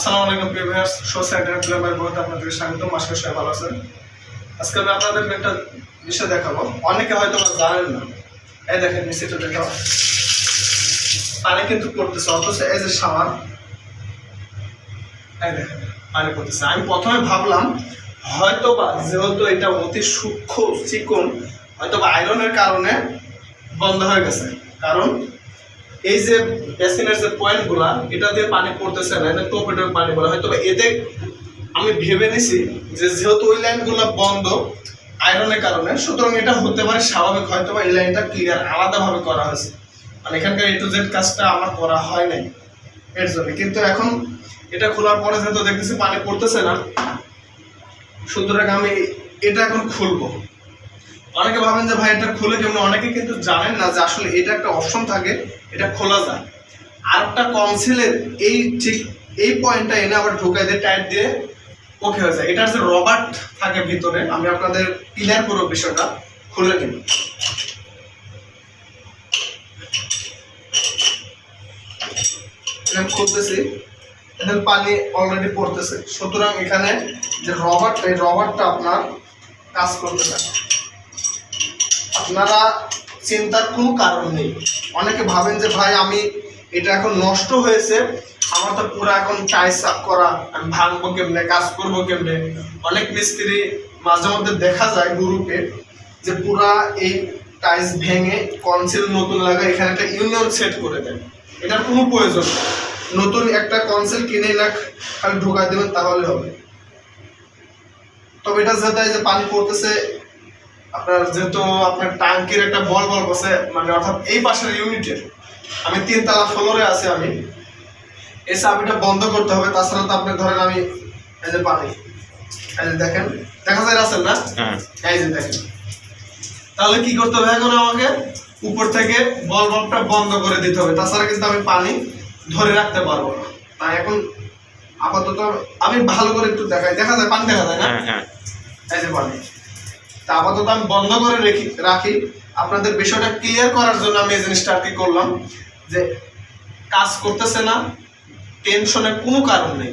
আসসালামু আলাইকুম viewers. Show centre বহুত আপনাদের স্বাগত করি সবাই ভালো আছেন। আজকে আমি আপনাদেরকে একটা বিষয় দেখাবো। অনেকে হয়তো বা জানেন না। এই দেখেন নিশ্চিত দেখাও পানি কিন্তু পড়তেছে, অথচ এই যে সামান, এই দেখেন, পানি পড়তেছে। আমি প্রথমে ভাবলাম হয়তো বা যেহেতু এটা অতি সূক্ষ্ম চিকন হয়তো বা আয়রনের কারণে বন্ধ হয়ে গেছে। কারণ এই যে বেসিনের যে পয়েন্টগুলা, এটা দিয়ে পানি পড়তেছে না, এটা টোপে পানি পড়ে হয়তো বা এতে আমি ভেবে নিছি যে যেহেতু ওই লাইনগুলো বন্ধ আয়রনের কারণে, সুতরাং এটা হতে পারে স্বাভাবিক হয়তো বা এই লাইনটা ক্লিয়ার আলাদাভাবে করা হয়েছে। মানে এখানকার এ টু জেড কাজটা আমার করা হয় নাই এর জন্য। কিন্তু এখন এটা খোলার পরে যেহেতু দেখতেছি পানি পড়তেছে না, সুতরাং আমি এটা এখন খুলবো। অনেকে ভাবেন যে ভাই এটা খুলে কেমন? অনেকে কিন্তু জানেন না যে আসলে এটা একটা অপশন থাকে, এটা খোলা যায়। আর একটা কনসিলের এই ঠিক এই পয়েন্টটা এনে আবার ঢুকাই দিয়ে টাইট দিয়ে ওকে হয়ে যায়। এটার যে রবার্ট থাকে ভিতরে, আমি আপনাদের ক্লিয়ার করব বিষয়টা, খুলে নিব এখানে খুলতেছি, এখানে পানি অলরেডি পড়তেছে। সুতরাং এখানে যে রবার্ট, এই রবার্টটা আপনার কাজ করতে পারে আপনারা চিন্তার কোনো কারণ নেই। অনেকে ভাবেন যে, ভাই, আমি এটা এখন নষ্ট হয়েছে। আমার তো পুরো এখন টাইস আপ করা। আমি ভাঙবো কেমনে? কাজ করব কেমনে? অনেক মিস্ত্রি মাঝে মধ্যে দেখা যায় গ্রুপে যে, পুরা এই টাইস ভেঙে কনসিল নতুন লাগা এখানে একটা ইউনিয়ন সেট করে দেন এটার কোনো প্রয়োজন নতুন একটা কনসিল কিনে না, খালি ঢোকা দেবেন, তাহলে হবে। তবে এটা যেটা যে পানি পড়তেছে আপনার যেহেতু আপনার ট্যাঙ্কের একটা বল বল বসে মানে অর্থাৎ এই পাশের ইউনিটের আমি তিনতলা ফ্লোরে আছি আমি। এই চাবিটা বন্ধ করতে হবে তাছাড়া তো আপনি ধরেন আমি এই যে পানি এই যে দেখেন দেখা যায় আছেন না? হ্যাঁ। এই যে দেখেন। তাহলে কি করতে হবে এখন আমাকে? উপর থেকে বল বলটা বন্ধ করে দিতে হবে তাছাড়া কিন্তু আমি পানি ধরে রাখতে পারব না। তাই এখন আপাতত আমি ভালো করে একটু দেখাই দেখা যায় পানি দেখা যায় না? হ্যাঁ হ্যাঁ। এই যে পানি। তা আপাতত আমি বন্ধ করে রেখি, রাখি। আপনাদের বিষয়টা ক্লিয়ার করার জন্য আমি এই জিনিসটা আর কি করলাম, যে কাজ করতেছে না টেনশনের কোনো কারণ নেই।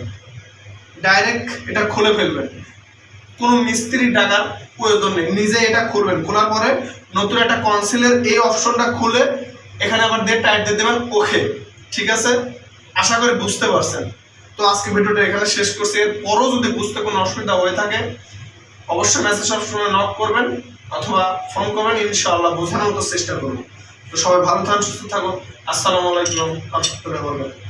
ডাইরেক্ট এটা খুলে ফেলবেন। কোনো মিস্ত্রি ডাকার প্রয়োজন নেই। নিজে এটা খুলবেন। খোলার পরে নতুন একটা কনসিলের এই অপশনটা খুলে এখানে আবার দিয়ে টাইট দিয়ে দেবেন ওকে ঠিক আছে? আশা করি বুঝতে পারছেন। তো আজকে ভিডিওটা এখানে শেষ করছি। এরপরও যদি বুঝতে কোনো অসুবিধা হয়ে থাকে অবশ্যই মেসেজ সবসময় নক করবেন অথবা ফোন করবেন, ইনশাআল্লাহ বোঝানোর মতো চেষ্টা করব। তো সবাই ভালো থাকুন, সুস্থ থাকুন। আসসালামু আলাইকুম, রহমতুল্লাহ বরকাতুহু।